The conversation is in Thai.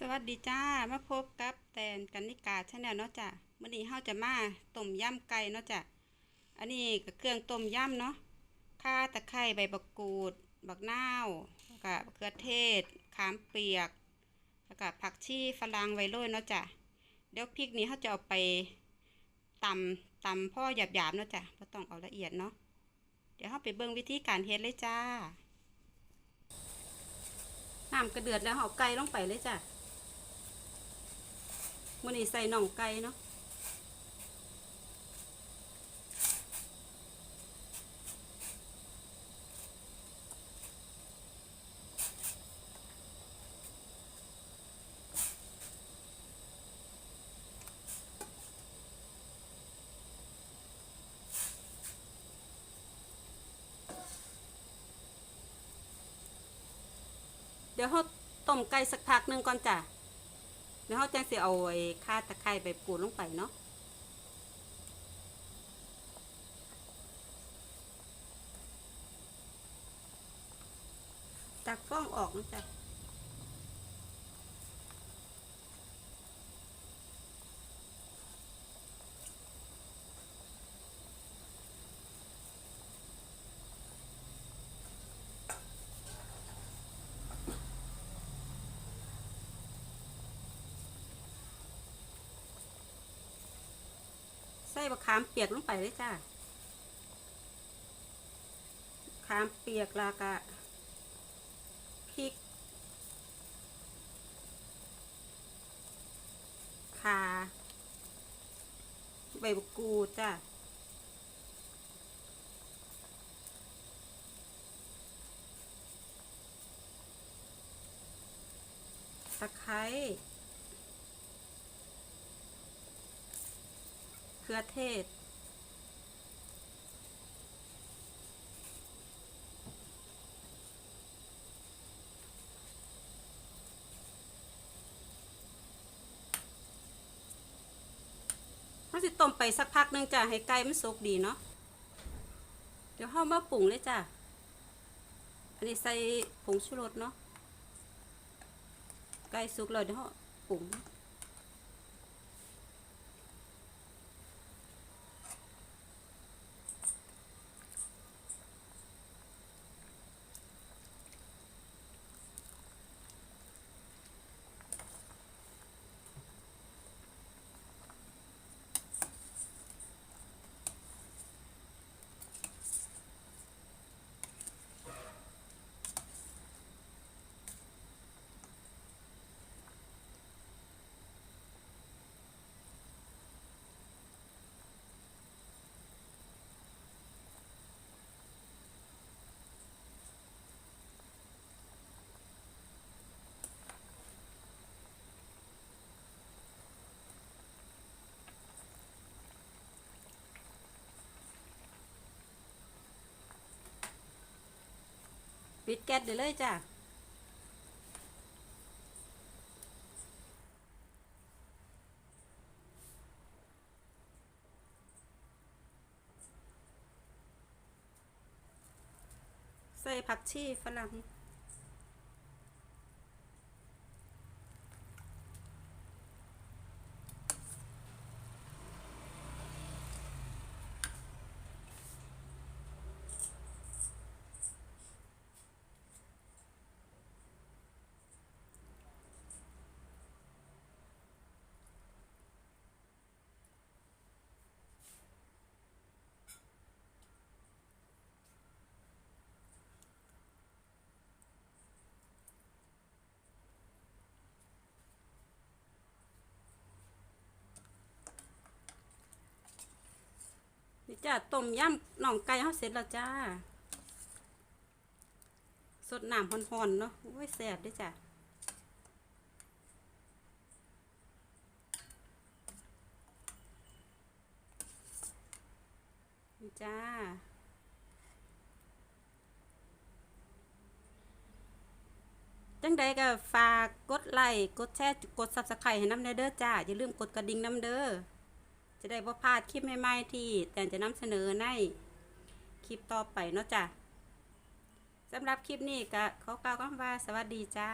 สวัสดีจ้า มาพบกับแตนกันนิกาชาแนลเนาะจ้ะมื้อนี้เฮาจะมาต้มยำไก่เนาะจ้ะ อันนี้ก็เครื่องต้มยำเนาะข่าตะไคร้ใบบักกูด บักนาวแล้วก็มะเขือเทศ ขามเปียก แล้วก็ผักชีฝรั่งไว้โรยเนาะจ้ะ เดี๋ยวพริกนี้เฮาจะเอาไปตำตำพ่อหยาบๆเนาะจ้ะบ่ต้องเอาละเอียดเนาะ เดี๋ยวเฮาไปเบิ่งวิธีการเฮ็ดเลยจ้า น้ำกระเดือดแล้วเอาไก่ลงไปเลยจ้ะ มื่อนี้ใส่น่องไก่เนาะเดี๋ยวเขาต้มไก่สักพักหนึ่งก่อนจ้ะ แล้วเขาจะสิเอาไอ้ข้าตะไคร้ไปปูลงไปเนาะตักฟองออกนะจ๊ะ ใส่บะขามเปียกลงไปเลยจ้าขามเปียกล้วก็พริกขาใบบักกูจ้าตะไคร้ เครือเทศ เขาสิต้มไปสักพักนึงจ้ะ ให้ไก่มันสุกดีเนาะ เดี๋ยวเข้ามาปรุงเลยจ้ะ อันนี้ใส่ผงชูรสเนาะ ไก่สุกแล้วเดี๋ยวเราปรุง ปิดแก๊สได้เลยจ้ะใส่ผักชีฝรั่ง จ้ะต้มยำหน่องไก่เขาเสร็จแล้วจ้า สดน้ำห่อนๆเนาะโอ้ยแซ่บด้วยจ้ะจ้าจังใดก็ฝากกดไลค์กดแชร์กด Subscribe ให้น้ำเด้อจ้า อย่าลืมกดกระดิ่งน้ำเด้อ จะได้บ่พลาดคลิปใหม่ๆที่แตนจะนำเสนอในคลิปต่อไปเนาะจ้ะสำหรับคลิปนี้ก็ขอกล่าวคำว่าสวัสดีจ้า